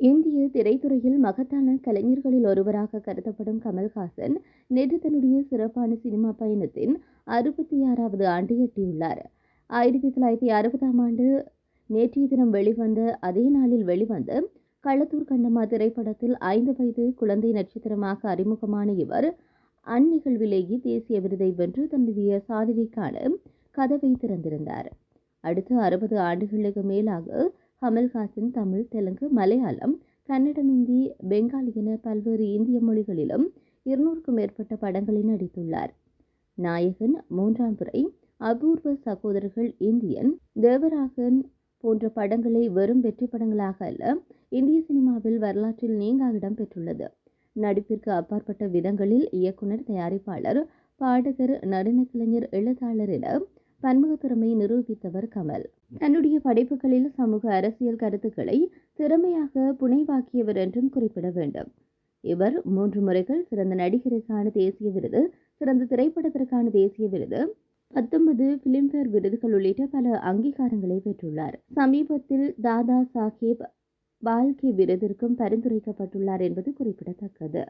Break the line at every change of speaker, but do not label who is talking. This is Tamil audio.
இந்திய திரைத்துறையில் மகத்தான கலைஞர்களில் ஒருவராக கருதப்படும் கமல்ஹாசன் நேற்று தன்னுடைய சிறப்பான சினிமா பயணத்தின் அறுபத்தி ஆறாவது ஆண்டு எட்டியுள்ளார். ஆயிரத்தி தொள்ளாயிரத்தி அறுபதாம் ஆண்டு நேற்றைய தினம் வெளிவந்த அதே நாளில் வெளிவந்த களத்தூர் கண்டமா திரைப்படத்தில் ஐந்து வயது குழந்தை நட்சத்திரமாக அறிமுகமான இவர் அந்நிகழ்விலேயே தேசிய விருதை வென்று தன்னுடைய சாதனைக்கான கதவை திறந்திருந்தார். அடுத்து அறுபது ஆண்டுகளுக்கு மேலாக கமல்ஹாசன் தமிழ் தெலுங்கு மலையாளம் கன்னடம் இந்தி பெங்காலி என பல்வேறு இந்திய மொழிகளிலும் இருநூறுக்கும் மேற்பட்ட படங்களில் நடித்துள்ளார். நாயகன் மூன்றாம் துறை அபூர்வ சகோதரர்கள் இந்தியன் தேவராகன் போன்ற படங்களை வெறும் வெற்றி படங்களாக அல்ல இந்திய சினிமாவில் வரலாற்றில் நீங்கா இடம் பெற்றுள்ளது. நடிப்பிற்கு அப்பாற்பட்ட விதங்களில் இயக்குனர் தயாரிப்பாளர் பாடகர் நடன கலைஞர் எழுத்தாளர் என பன்முக நிரூபித்தவர் கமல். தன்னுடைய படைப்புகளில் சமூக அரசியல் கருத்துக்களை திறமையாக புனைவாக்கியவர் என்றும் குறிப்பிட வேண்டும். இவர் மூன்று முறைகள் சிறந்த நடிகருக்கான தேசிய விருது சிறந்த திரைப்படத்திற்கான தேசிய விருது பத்தொன்பது பிலிம்பேர் விருதுகள் உள்ளிட்ட பல அங்கீகாரங்களை பெற்றுள்ளார். சமீபத்தில் தாதா சாஹேப் பால்கே விருதிற்கும் பரிந்துரைக்கப்பட்டுள்ளார் என்பது குறிப்பிடத்தக்கது.